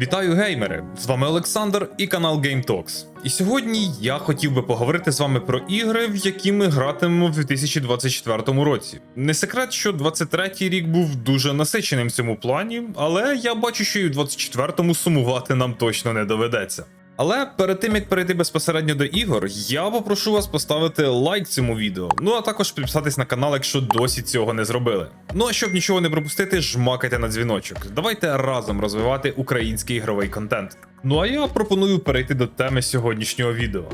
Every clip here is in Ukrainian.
Вітаю геймери! З вами Олександр і канал Game Talks. І сьогодні я хотів би поговорити з вами про ігри, в які ми гратимемо в 2024 році. Не секрет, що 23-й рік був дуже насиченим в цьому плані, але я бачу, що і в 24-му сумувати нам точно не доведеться. Але перед тим як перейти безпосередньо до ігор, я попрошу вас поставити лайк цьому відео, ну а також підписатись на канал, якщо досі цього не зробили. Ну а щоб нічого не пропустити, жмакайте на дзвіночок. Давайте разом розвивати український ігровий контент. Ну а я пропоную перейти до теми сьогоднішнього відео.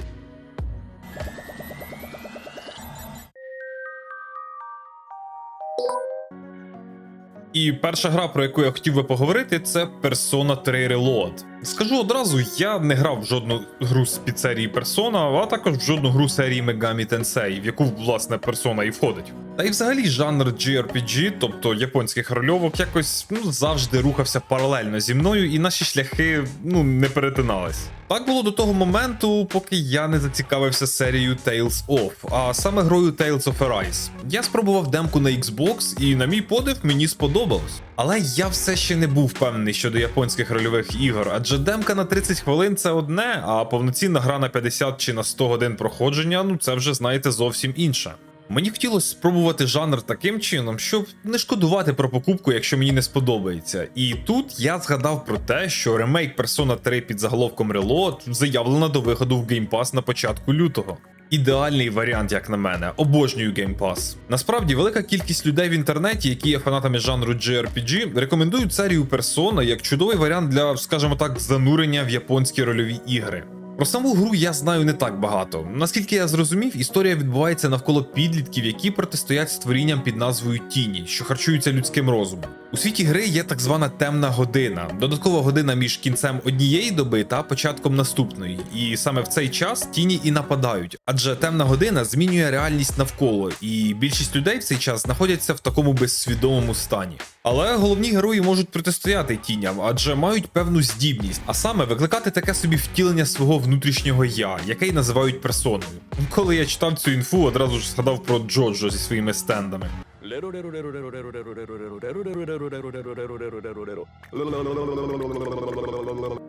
І перша гра, про яку я хотів би поговорити, це Persona 3 Reload. Скажу одразу, я не грав в жодну гру з піцерії Persona, а також в жодну гру серії Megami Tensei, в яку власне Persona і входить. Та й взагалі жанр JRPG, тобто японських рольовок, якось ну завжди рухався паралельно зі мною, і наші шляхи ну не перетинались. Так було до того моменту, поки я не зацікавився серією Tales of, а саме грою Tales of Arise. Я спробував демку на Xbox, і на мій подив мені сподобалось. Але я все ще не був впевнений щодо японських рольових ігор, адже демка на 30 хвилин це одне, а повноцінна гра на 50 чи на 100 годин проходження, ну це вже знаєте зовсім інше. Мені хотілося спробувати жанр таким чином, щоб не шкодувати про покупку, якщо мені не сподобається. І тут я згадав про те, що ремейк Persona 3 під заголовком Reload заявлено до виходу в Game Pass на початку лютого. Ідеальний варіант, як на мене, обожнюю Game Pass. Насправді, велика кількість людей в інтернеті, які є фанатами жанру JRPG, рекомендують серію Persona як чудовий варіант для, скажімо так, занурення в японські рольові ігри. Про саму гру я знаю не так багато. Наскільки я зрозумів, історія відбувається навколо підлітків, які протистоять створінням під назвою Тіні, що харчуються людським розумом. У світі гри є так звана темна година, додаткова година між кінцем однієї доби та початком наступної. І саме в цей час тіні і нападають, адже темна година змінює реальність навколо, і більшість людей в цей час знаходяться в такому безсвідомому стані. Але головні герої можуть протистояти тіням, адже мають певну здібність, а саме викликати таке собі втілення свого внутрішнього я, яке й називають персоною. Коли я читав цю інфу, одразу ж згадав про Джоджо зі своїми стендами.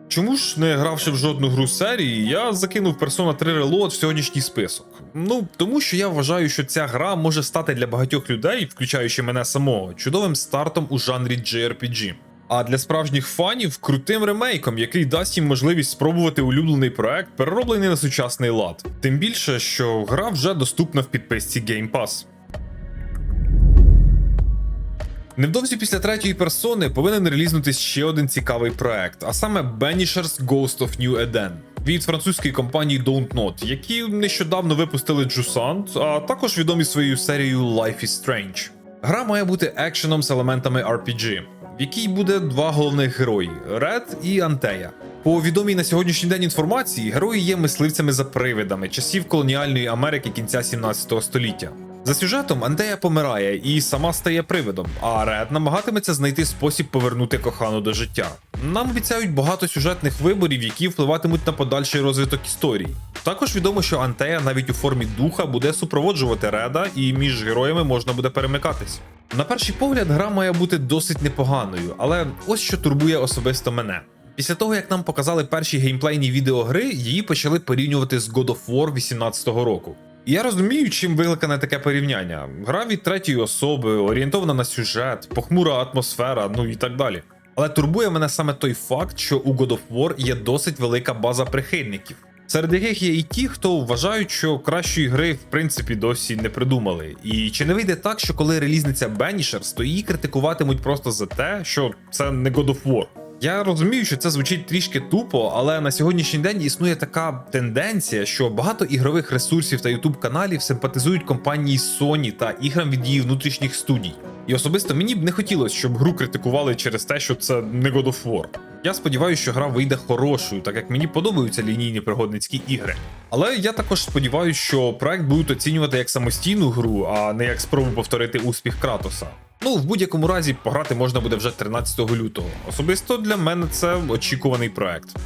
Чому ж не гравши в жодну гру серії, я закинув Persona 3 Reload в сьогоднішній список. Ну тому що я вважаю, що ця гра може стати для багатьох людей, включаючи мене самого, чудовим стартом у жанрі JRPG. А для справжніх фанів крутим ремейком, який дасть їм можливість спробувати улюблений проект, перероблений на сучасний лад. Тим більше, що гра вже доступна в підписці Game Pass. Невдовзі після третьої персони повинен релізнутись ще один цікавий проект, а саме Banishers Ghost of New Eden від французької компанії Don't Not, які нещодавно випустили Jusant, а також відомі своєю серією Life is Strange. Гра має бути екшеном з елементами RPG, в якій буде два головних герої Ред і Антея. По відомій на сьогоднішній день інформації, герої є мисливцями за привидами часів колоніальної Америки кінця 17 століття. За сюжетом Антея помирає і сама стає привидом, а Ред намагатиметься знайти спосіб повернути кохану до життя. Нам обіцяють багато сюжетних виборів, які впливатимуть на подальший розвиток історії. Також відомо, що Антея навіть у формі духа буде супроводжувати Реда, і між героями можна буде перемикатись. На перший погляд, гра має бути досить непоганою, але ось що турбує особисто мене. Після того, як нам показали перші геймплейні відео гри, її почали порівнювати з God of War 18 року. Я розумію, чим викликане таке порівняння. Гра від третьої особи, орієнтована на сюжет, похмура атмосфера, ну і так далі. Але турбує мене саме той факт, що у God of War є досить велика база прихильників, серед яких є і ті, хто вважають, що кращої гри в принципі досі не придумали. І чи не вийде так, що коли релізниця Banishers, то її критикуватимуть просто за те, що це не God of War. Я розумію, що це звучить трішки тупо, але на сьогоднішній день існує така тенденція, що багато ігрових ресурсів та youtube каналів симпатизують компанії Sony та іграм від її внутрішніх студій. І особисто мені б не хотілося, щоб гру критикували через те, що це не God of War. Я сподіваюся, що гра вийде хорошою, так як мені подобаються лінійні пригодницькі ігри. Але я також сподіваюся, що проект будуть оцінювати як самостійну гру, а не як спробу повторити успіх Кратоса. Ну, в будь-якому разі, пограти можна буде вже 13 лютого. Особисто для мене це очікуваний проект.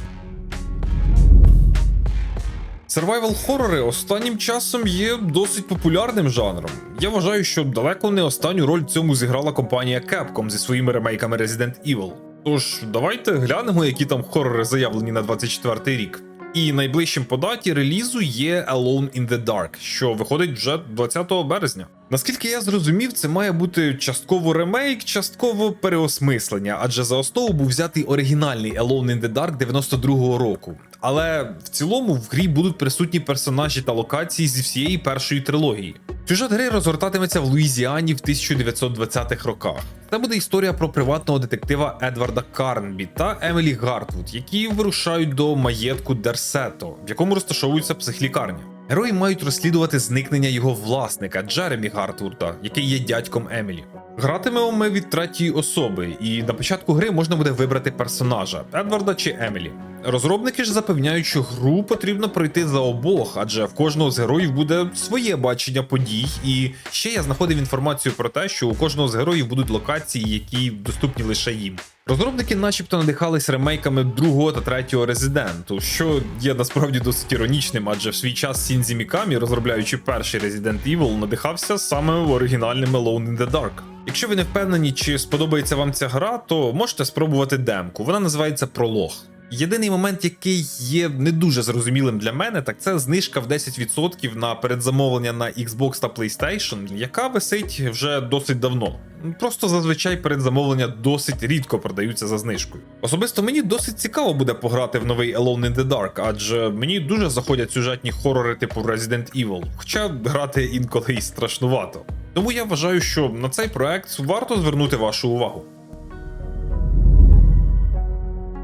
Survival хорори останнім часом є досить популярним жанром. Я вважаю, що далеко не останню роль в цьому зіграла компанія Capcom зі своїми ремейками Resident Evil. Тож, давайте глянемо, які там хорори заявлені на 24 рік. І найближчим по даті релізу є Alone in the Dark, що виходить вже 20 березня. Наскільки я зрозумів, це має бути частково ремейк, частково переосмислення, адже за основу був взятий оригінальний Alone in the Dark 92-го року. Але в цілому в грі будуть присутні персонажі та локації зі всієї першої трилогії. Сюжет гри розгортатиметься в Луїзіані в 1920-х роках. Це буде історія про приватного детектива Едварда Карнбі та Емілі Гартвуд, які вирушають до маєтку Дерсето, в якому розташовується психлікарня. Герої мають розслідувати зникнення його власника Джеремі Гартвуда, який є дядьком Емілі. Гратимемо ми від третьої особи, і на початку гри можна буде вибрати персонажа Едварда чи Емілі. Розробники ж запевняють, що гру потрібно пройти за обох, адже в кожного з героїв буде своє бачення подій. І ще я знаходив інформацію про те, що у кожного з героїв будуть локації, які доступні лише їм. Розробники, начебто, надихались ремейками другого та третього Резиденту, що є насправді досить іронічним, адже в свій час Сінзі Мікамі, розробляючи перший Resident Evil, надихався саме оригінальним Alone in the Dark. Якщо ви не впевнені, чи сподобається вам ця гра, то можете спробувати демку. Вона називається Пролог. Єдиний момент, який є не дуже зрозумілим для мене, так це знижка в 10% на передзамовлення на Xbox та PlayStation, яка висить вже досить давно. Просто зазвичай передзамовлення досить рідко продаються за знижкою. Особисто мені досить цікаво буде пограти в новий Alone in the Dark, адже мені дуже заходять сюжетні хорори типу Resident Evil, хоча грати інколи і страшнувато. Тому я вважаю, що на цей проект варто звернути вашу увагу.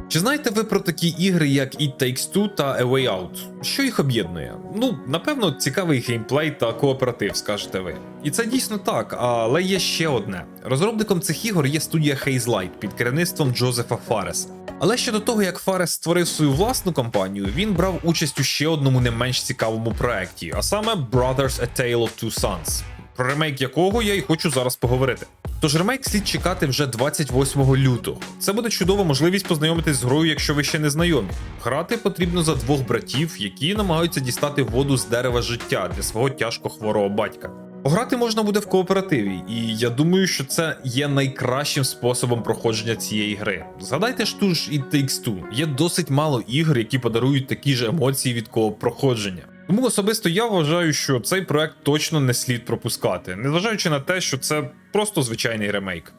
Чи знаєте ви про такі ігри, як It Takes Two та A Way Out? Що їх об'єднує? Ну, напевно, цікавий геймплей та кооператив, скажете ви. І це дійсно так, але є ще одне. Розробником цих ігор є студія Hazelight під керівництвом Джозефа Фареса. Але ще до того, як Фарес створив свою власну компанію, він брав участь у ще одному не менш цікавому проекті, а саме Brothers A Tale of Two Sons, про ремейк якого я і хочу зараз поговорити. Тож ремейк слід чекати вже 28 лютого. Це буде чудова можливість познайомитись з грою, якщо ви ще не знайомі. Грати потрібно за двох братів, які намагаються дістати воду з дерева життя для свого тяжко хворого батька. Пограти можна буде в кооперативі, і я думаю, що це є найкращим способом проходження цієї гри. Згадайте ж ту ж і Takes Two. Є досить мало ігр, які подарують такі ж емоції від кооп проходження. Тому особисто я вважаю, що цей проект точно не слід пропускати, незважаючи на те, що це просто звичайний ремейк.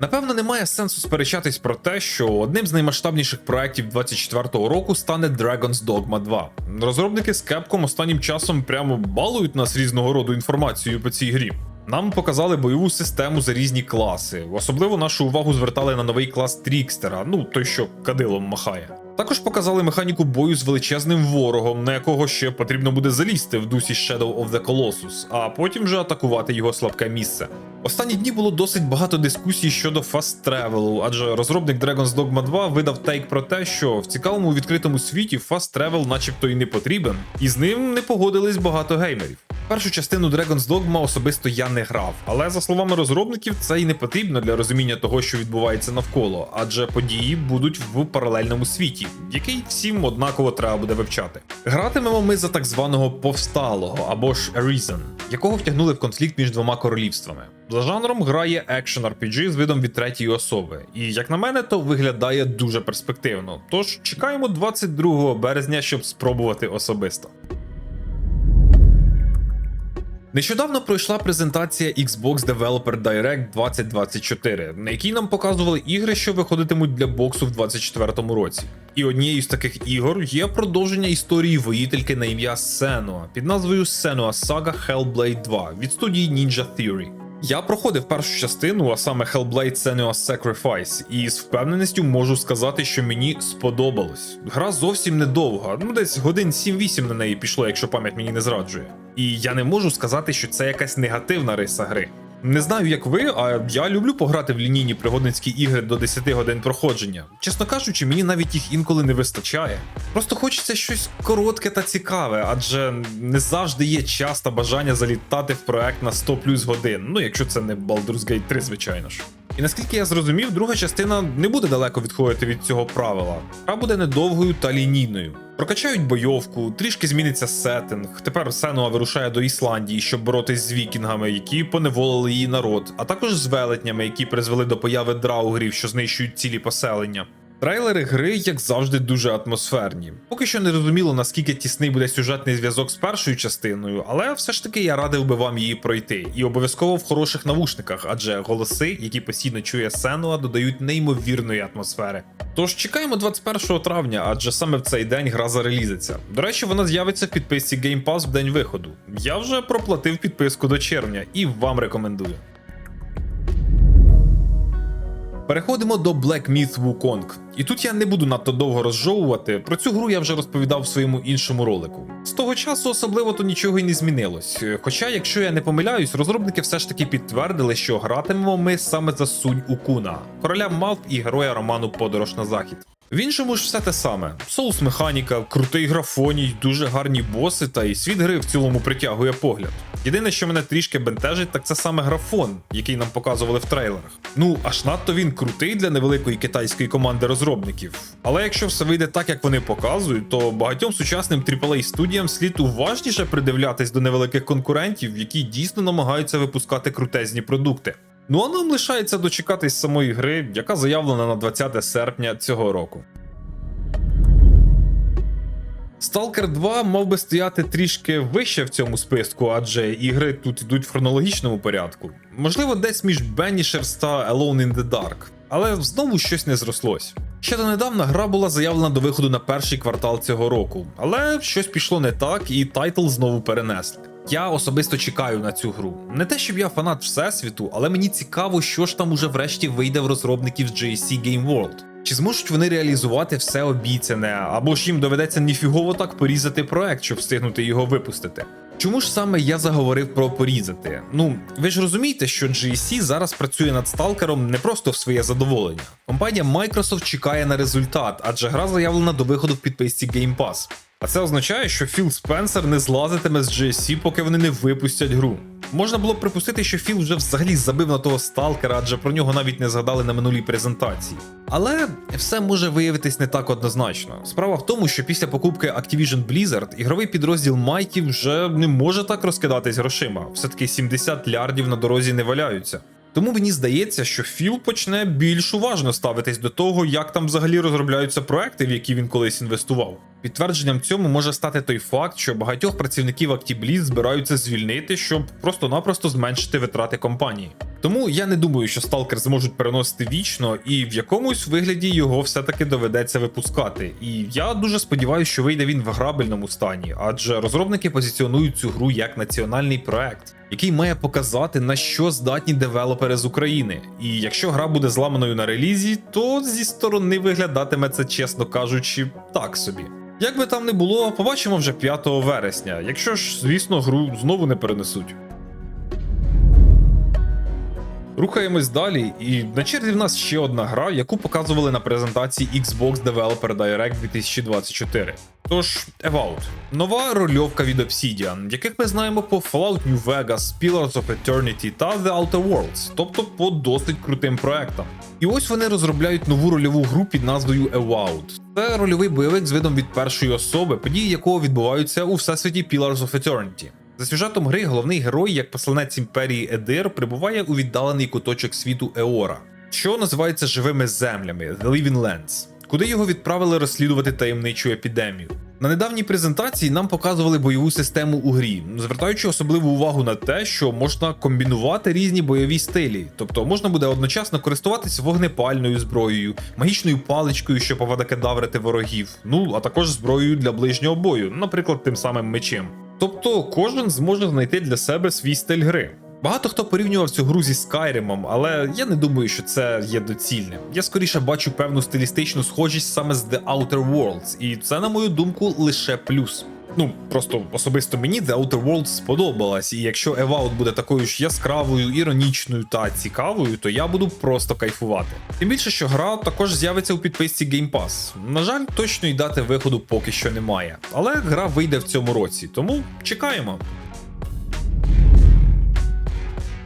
Напевно, немає сенсу сперечатись про те, що одним з наймасштабніших проєктів 24-го року стане Dragon's Dogma 2. Розробники з Capcom останнім часом прямо балують нас різного роду інформацією по цій грі. Нам показали бойову систему за різні класи. Особливо нашу увагу звертали на новий клас Трікстера, ну той, що кадилом махає. Також показали механіку бою з величезним ворогом, на якого ще потрібно буде залізти в дусі Shadow of the Colossus, а потім вже атакувати його слабке місце. Останні дні було досить багато дискусій щодо Travel, адже розробник Dragon's Dogma 2 видав тейк про те, що в цікавому відкритому світі Travel начебто і не потрібен, і з ним не погодились багато геймерів. Першу частину Dragon's Dogma особисто я не грав, але за словами розробників, це й не потрібно для розуміння того, що відбувається навколо, адже події будуть в паралельному світі, який всім однаково треба буде вивчати. Гратимемо ми за так званого повсталого або ж Arisen, якого втягнули в конфлікт між двома королівствами. За жанром грає екшен RPG з видом від третьої особи, і як на мене, то виглядає дуже перспективно. Тож чекаємо 22 березня, щоб спробувати особисто. Нещодавно пройшла презентація Xbox Developer Direct 2024, на якій нам показували ігри, що виходитимуть для боксу в 2024 році. І однією з таких ігор є продовження історії воїтельки на ім'я Senua під назвою Senua Saga Hellblade 2 від студії Ninja Theory. Я проходив першу частину, а саме Hellblade Senua's Sacrifice, і з впевненістю можу сказати, що мені сподобалось. Гра зовсім недовга, ну десь годин 7-8 на неї пішло, якщо пам'ять мені не зраджує. І я не можу сказати, що це якась негативна риса гри. Не знаю, як ви, а я люблю пограти в лінійні пригодницькі ігри до 10 годин проходження. Чесно кажучи, мені навіть їх інколи не вистачає. Просто хочеться щось коротке та цікаве, адже не завжди є час та бажання залітати в проект на 100 плюс годин. Ну якщо це не Baldur's Gate 3, звичайно ж. І наскільки я зрозумів, друга частина не буде далеко відходити від цього правила, а буде недовгою та лінійною. Прокачають бойовку, трішки зміниться сеттинг. Тепер Сенуа вирушає до Ісландії, щоб боротись з вікінгами, які поневолили її народ, а також з велетнями, які призвели до появи драугрів, що знищують цілі поселення. Трейлери гри, як завжди, дуже атмосферні. Поки що не зрозуміло, наскільки тісний буде сюжетний зв'язок з першою частиною, але все ж таки я радив би вам її пройти, і обов'язково в хороших навушниках, адже голоси, які постійно чує Сенуа, додають неймовірної атмосфери. Тож чекаємо 21 травня, адже саме в цей день гра зарелізиться. До речі, вона з'явиться в підписці Game Pass в день виходу. Я вже проплатив підписку до червня і вам рекомендую. Переходимо до Black Myth Wukong. І тут я не буду надто довго розжовувати. Про цю гру я вже розповідав в своєму іншому ролику. З того часу особливо то нічого й не змінилось. Хоча, якщо я не помиляюсь, розробники все ж таки підтвердили, що гратимемо ми саме за сунь Укуна, короля Малп і героя роману Подорож на захід. В іншому ж все те саме: соус механіка, крутий графоній, дуже гарні боси, та і світ гри в цілому притягує погляд. Єдине, що мене трішки бентежить, так це саме графон, який нам показували в трейлерах. Ну аж надто він крутий для невеликої китайської команди розробників. Але якщо все вийде так, як вони показують, то багатьом сучасним AAA студіям слід уважніше придивлятись до невеликих конкурентів, які дійсно намагаються випускати крутезні продукти. Ну а нам лишається дочекатись самої гри, яка заявлена на 20 серпня цього року. Stalker 2 мав би стояти трішки вище в цьому списку, адже ігри тут йдуть в хронологічному порядку. Можливо, десь між Banishers та Alone in the Dark. Але знову щось не зрослось. Ще донедавна гра була заявлена до виходу на перший квартал цього року, але щось пішло не так, і тайтл знову перенесли. Я особисто чекаю на цю гру. Не те, щоб я фанат всесвіту, але мені цікаво, що ж там уже врешті вийде в розробників з JC Game World. Чи зможуть вони реалізувати все обіцяне, або ж їм доведеться ніфігово так порізати проект, щоб встигнути його випустити? Чому ж саме я заговорив про порізати? Ну, ви ж розумієте, що GSC зараз працює над сталкером не просто в своє задоволення. Компанія Microsoft чекає на результат, адже гра заявлена до виходу в підписці Game Pass. А це означає, що Філ Спенсер не злазитиме з GSC, поки вони не випустять гру. Можна було б припустити, що Філ вже взагалі забив на того сталкера, адже про нього навіть не згадали на минулій презентації. Але все може виявитись не так однозначно. Справа в тому, що після покупки Activision Blizzard ігровий підрозділ Майкі вже не може так розкидатись грошима. Все-таки 70 лярдів на дорозі не валяються. Тому мені здається, що Філ почне більш уважно ставитись до того, як там взагалі розробляються проекти, в які він колись інвестував. Підтвердженням цьому може стати той факт, що багатьох працівників Actibliz збираються звільнити, щоб просто-напросто зменшити витрати компанії. Тому я не думаю, що сталкер зможуть переносити вічно, і в якомусь вигляді його все-таки доведеться випускати. І я дуже сподіваюся, що вийде він в грабельному стані, адже розробники позиціонують цю гру як національний проект. Який має показати на що здатні девелопери з України, і якщо гра буде зламаною на релізі, то зі сторони виглядатиме це, чесно кажучи, так собі. Як би там не було, побачимо вже 5 вересня, якщо ж, звісно, гру знову не перенесуть. Рухаємось далі, і на черзі в нас ще одна гра, яку показували на презентації Xbox Developer Direct 2024. Тож, Evout. нова рольовка від Obsidian, яких ми знаємо по Fallout New Vegas, Pillars of Eternity та The Outer Worlds, тобто по досить крутим проектам. І ось вони розробляють нову рольову гру під назвою Evout. Це рольовий бойовик з видом від першої особи, події якого відбуваються у всесвіті Pillars of Eternity. За сюжетом гри головний герой, як посланець імперії Едир, прибуває у віддалений куточок світу Еора, що називається живими землями The Living Lands, куди його відправили розслідувати таємничу епідемію. На недавній презентації нам показували бойову систему у грі, звертаючи особливу увагу на те, що можна комбінувати різні бойові стилі, тобто можна буде одночасно користуватись вогнепальною зброєю, магічною паличкою, що поведе кедаврити ворогів, ну а також зброєю для ближнього бою, наприклад, тим самим мечем. Тобто кожен зможе знайти для себе свій стиль гри. Багато хто порівнював цю гру зі Skyrim, але я не думаю, що це є доцільним. Я скоріше бачу певну стилістичну схожість саме з The Outer Worlds, і це, на мою думку, лише плюс. Ну, просто особисто мені The Outer Worlds сподобалась, і якщо Evout буде такою ж яскравою, іронічною та цікавою, то я буду просто кайфувати. Тим більше, що гра також з'явиться у підписці Game Pass. На жаль, точної дати виходу поки що немає, але гра вийде в цьому році, тому чекаємо.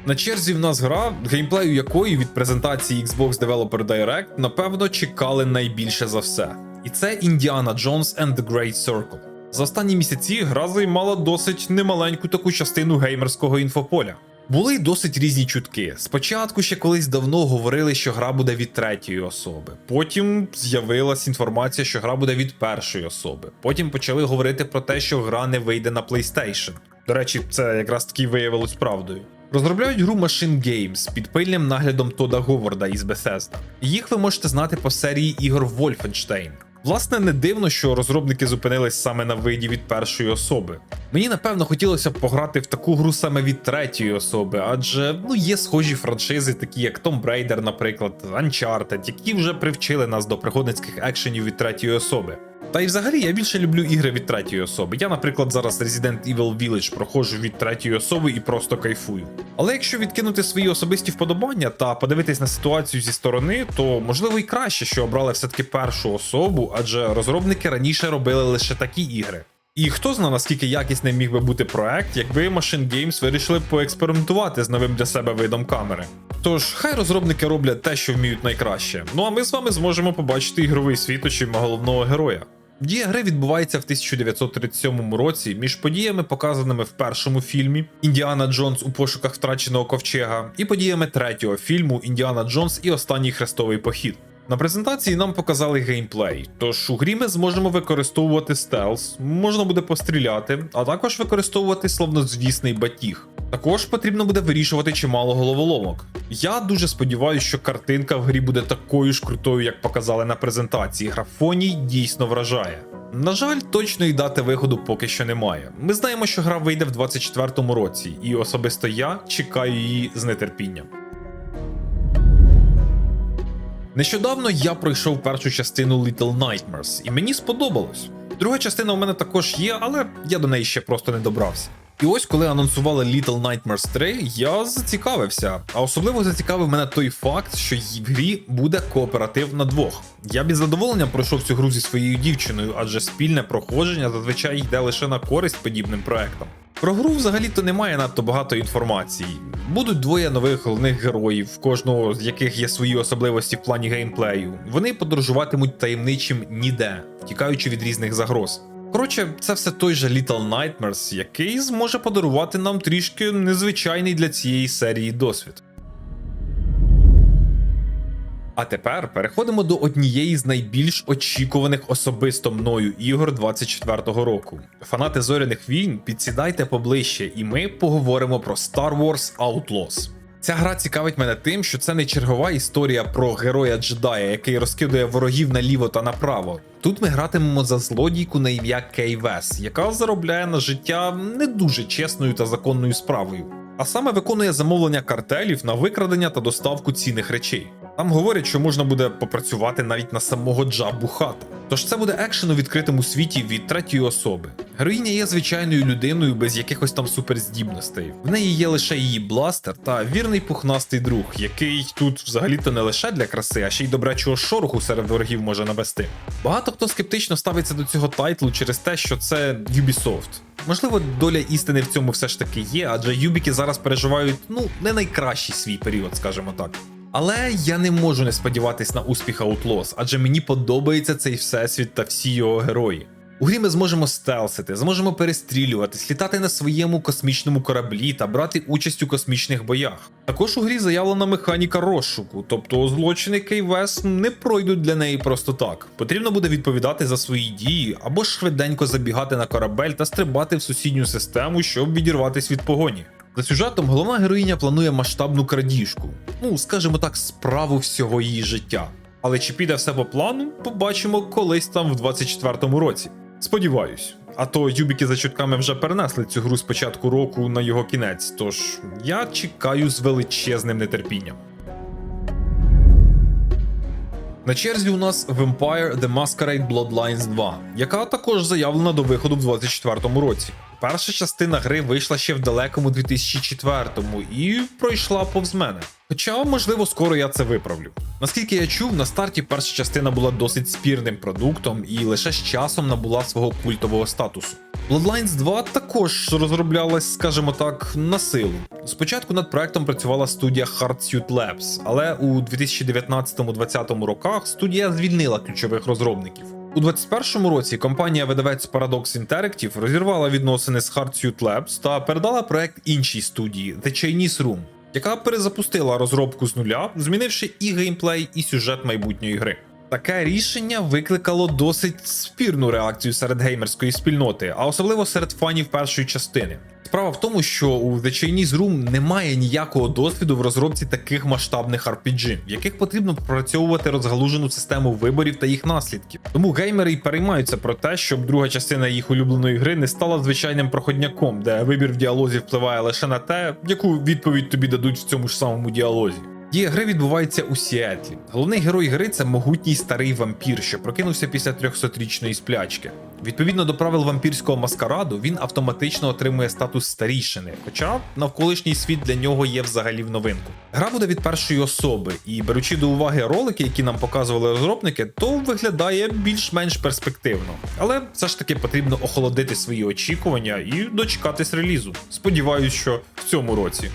На черзі в нас гра, геймплею якої від презентації Xbox Developer Direct, напевно, чекали найбільше за все. І це Indiana Jones and the Great Circle. За останні місяці гра займала досить немаленьку таку частину геймерського інфополя. Були й досить різні чутки. Спочатку ще колись давно говорили, що гра буде від третьої особи. Потім з'явилась інформація, що гра буде від першої особи. Потім почали говорити про те, що гра не вийде на PlayStation. До речі, це якраз таки виявилось правдою. Розробляють гру Machine Games під пильним наглядом Тода Говарда із Bethesda. Їх ви можете знати по серії ігор Wolfenstein. Власне, не дивно, що розробники зупинились саме на виді від першої особи. Мені напевно хотілося б пограти в таку гру саме від третьої особи, адже ну є схожі франшизи, такі як Tomb Raider, наприклад, Uncharted, які вже привчили нас до пригодницьких екшенів від третьої особи. Та й взагалі я більше люблю ігри від третьої особи. Я, наприклад, зараз Resident Evil Village проходжу від третьої особи і просто кайфую. Але якщо відкинути свої особисті вподобання та подивитись на ситуацію зі сторони, то можливо і краще, що обрали все-таки першу особу, адже розробники раніше робили лише такі ігри. І хто знає, наскільки якісним міг би бути проект, якби Machine Games вирішили поекспериментувати з новим для себе видом камери. Тож, хай розробники роблять те, що вміють найкраще. Ну а ми з вами зможемо побачити ігровий світ очима головного героя. Дія гри відбувається в 1937 році між подіями, показаними в першому фільмі Індіана Джонс у пошуках втраченого ковчега, і подіями третього фільму Індіана Джонс і Останній хрестовий похід. На презентації нам показали геймплей, тож у грі ми зможемо використовувати стелс, можна буде постріляти, а також використовувати словнозвісний батіг. Також потрібно буде вирішувати чимало головоломок. Я дуже сподіваюся, що картинка в грі буде такою ж крутою, як показали на презентації. Графоній дійсно вражає. На жаль, точної дати виходу поки що немає. Ми знаємо, що гра вийде в 24-му році, і особисто я чекаю її з нетерпінням. Нещодавно я пройшов першу частину Little Nightmares, і мені сподобалось. Друга частина у мене також є, але я до неї ще просто не добрався. І ось коли анонсували Little Nightmares 3, я зацікавився. А особливо зацікавив мене той факт, що в грі буде кооператив на двох. Я б із задоволенням пройшов цю гру зі своєю дівчиною, адже спільне проходження зазвичай йде лише на користь подібним проектам. Про гру взагалі-то немає надто багато інформації. Будуть двоє нових головних героїв, кожного з яких є свої особливості в плані геймплею. Вони подорожуватимуть таємничим ніде, втікаючи від різних загроз. Коротше, це все той же Little Nightmares, який зможе подарувати нам трішки незвичайний для цієї серії досвід. А тепер переходимо до однієї з найбільш очікуваних особисто мною ігор 24-го року. Фанати зоряних війн, підсідайте поближче, і ми поговоримо про Star Wars Outlaws. Ця гра цікавить мене тим, що це не чергова історія про героя джедая, який розкидує ворогів наліво та направо. Тут ми гратимемо за злодійку на ім'я Кей Вес, яка заробляє на життя не дуже чесною та законною справою. А саме виконує замовлення картелів на викрадення та доставку цінних речей. Там говорять, що можна буде попрацювати навіть на самого Джабу Хата. Тож це буде екшен у відкритому світі від третьої особи. Героїня є звичайною людиною без якихось там суперздібностей. В неї є лише її бластер та вірний пухнастий друг, який тут взагалі-то не лише для краси, а ще й добрячого шороху серед ворогів може навести. Багато хто скептично ставиться до цього тайтлу через те, що це Ubisoft. Можливо, доля істини в цьому все ж таки є, адже Юбіки зараз переживають ну не найкращий свій період, скажімо так. Але я не можу не сподіватись на успіх Outlaws, адже мені подобається цей всесвіт та всі його герої. У грі ми зможемо стелсити, зможемо перестрілюватись, літати на своєму космічному кораблі та брати участь у космічних боях. Також у грі заявлена механіка розшуку, тобто злочини Кейвес не пройдуть для неї просто так. Потрібно буде відповідати за свої дії або ж швиденько забігати на корабель та стрибати в сусідню систему, щоб відірватись від погоні. За сюжетом головна героїня планує масштабну крадіжку, ну скажімо так, справу всього її життя. Але чи піде все по плану, побачимо колись там в 24-му році. Сподіваюсь. А то юбіки за чутками вже перенесли цю гру з початку року на його кінець, тож я чекаю з величезним нетерпінням. На черзі у нас Vampire The Masquerade Bloodlines 2, яка також заявлена до виходу в 24-му році. Перша частина гри вийшла ще в далекому 2004-му і пройшла повз мене. Хоча, можливо, скоро я це виправлю. Наскільки я чув, на старті перша частина була досить спірним продуктом і лише з часом набула свого культового статусу. Bloodlines 2 також розроблялась, скажімо так, на силу. Спочатку над проектом працювала студія Hardsuit Labs, але у 2019-2020 роках студія звільнила ключових розробників. У 2021 році компанія-видавець Paradox Interactive розірвала відносини з Hardsuit Labs та передала проект іншій студії The Chinese Room, яка перезапустила розробку з нуля, змінивши і геймплей, і сюжет майбутньої гри. Таке рішення викликало досить спірну реакцію серед геймерської спільноти, а особливо серед фанів першої частини. Справа в тому, що у The Chinese Room немає ніякого досвіду в розробці таких масштабних RPG, в яких потрібно пропрацьовувати розгалужену систему виборів та їх наслідків. Тому геймери й переймаються про те, щоб друга частина їх улюбленої гри не стала звичайним проходняком, де вибір в діалозі впливає лише на те, яку відповідь тобі дадуть в цьому ж самому діалозі. Дія гри відбувається у Сіетлі. Головний герой гри це могутній старий вампір, що прокинувся після 300-річної сплячки. Відповідно до правил вампірського маскараду, він автоматично отримує статус старішини, хоча навколишній світ для нього є взагалі в новинку. Гра буде від першої особи, і беручи до уваги ролики, які нам показували розробники, то виглядає більш-менш перспективно. Але все ж таки потрібно охолодити свої очікування і дочекатись релізу. Сподіваюсь, що в цьому році.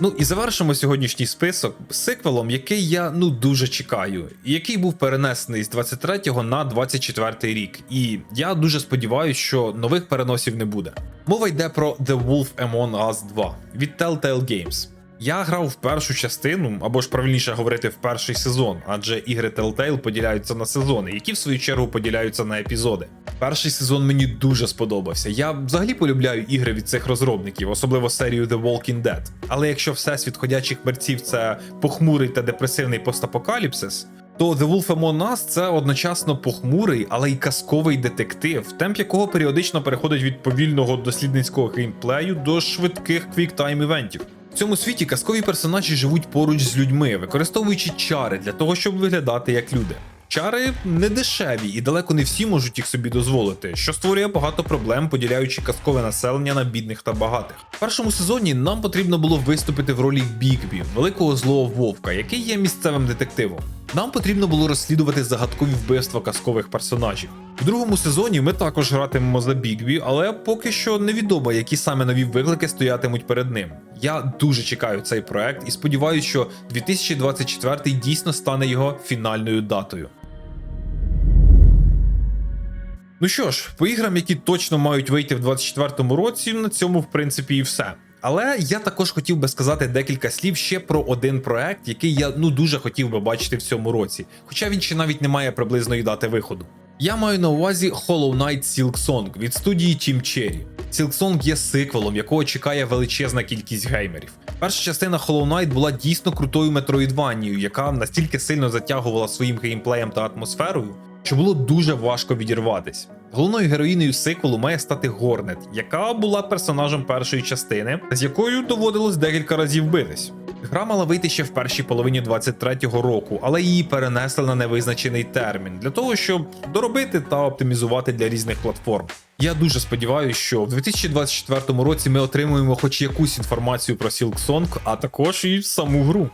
Ну і завершимо сьогоднішній список сиквелом, який я ну дуже чекаю, який був перенесений з 23 на 24 рік. І я дуже сподіваюся, що нових переносів не буде. Мова йде про The Wolf Among Us 2 від Telltale Games. Я грав в першу частину, або ж правильніше говорити, в перший сезон, адже ігри Telltale поділяються на сезони, які в свою чергу поділяються на епізоди. Перший сезон мені дуже сподобався. Я взагалі полюбляю ігри від цих розробників, особливо серію The Walking Dead. Але якщо всесвіт ходячих мерців це похмурий та депресивний постапокаліпсис, то The Wolf Among Us це одночасно похмурий, але й казковий детектив, темп якого періодично переходить від повільного дослідницького геймплею до швидких квіктайм івентів. Цьому світі казкові персонажі живуть поруч з людьми, використовуючи чари для того, щоб виглядати як люди. Чари не дешеві і далеко не всі можуть їх собі дозволити, що створює багато проблем, поділяючи казкове населення на бідних та багатих. В першому сезоні нам потрібно було виступити в ролі Бігбі, великого злого вовка, який є місцевим детективом. Нам потрібно було розслідувати загадкові вбивства казкових персонажів. В другому сезоні ми також гратимемо за Бігбі, але поки що невідомо, які саме нові виклики стоятимуть перед ним. Я дуже чекаю цей проект і сподіваюся, що 2024 дійсно стане його фінальною датою. Ну що ж, по іграм, які точно мають вийти в 2024 році, на цьому в принципі і все. Але я також хотів би сказати декілька слів ще про один проект, який я ну дуже хотів би бачити в цьому році, хоча він ще навіть не має приблизної дати виходу. Я маю на увазі Hollow Knight Silksong від студії Team Cherry. Silksong є сиквелом, якого чекає величезна кількість геймерів. Перша частина Hollow Knight була дійсно крутою метроїдванією, яка настільки сильно затягувала своїм геймплеєм та атмосферою, що було дуже важко відірватись. Головною героїнею сиквелу має стати Горнет, яка була персонажем першої частини, з якою доводилось декілька разів битись. Гра мала вийти ще в першій половині 23-го року, але її перенесли на невизначений термін для того, щоб доробити та оптимізувати для різних платформ. Я дуже сподіваюся, що в 2024 році ми отримуємо хоч якусь інформацію про Silksong, а також і саму гру.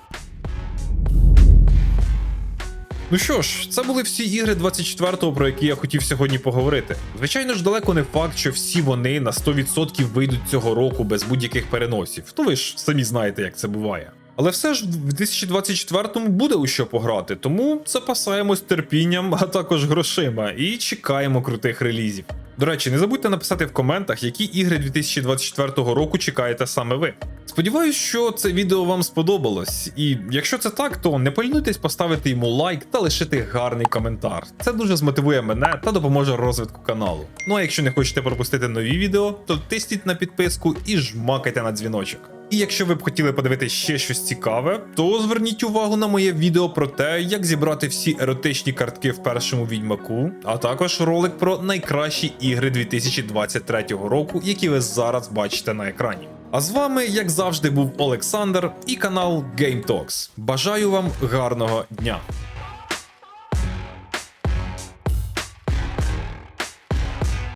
Ну що ж, це були всі ігри 24-го, про які я хотів сьогодні поговорити. Звичайно ж, далеко не факт, що всі вони на 100% вийдуть цього року без будь-яких переносів. Ну ви ж самі знаєте, як це буває. Але все ж в 2024-му буде у що пограти, тому запасаємось терпінням, а також грошима, і чекаємо крутих релізів. До речі, не забудьте написати в коментах, які ігри 2024 року чекаєте саме ви. Сподіваюсь, що це відео вам сподобалось, і якщо це так, то не полінуйтесь поставити йому лайк та лишити гарний коментар. Це дуже змотивує мене та допоможе розвитку каналу. Ну а якщо не хочете пропустити нові відео, то тисніть на підписку і жмакайте на дзвіночок. І якщо ви б хотіли подивитися ще щось цікаве, то зверніть увагу на моє відео про те, як зібрати всі еротичні картки в першому відьмаку, а також ролик про найкращі ігри 2023 року, які ви зараз бачите на екрані. А з вами, як завжди, був Олександр і канал Game Talks. Бажаю вам гарного дня!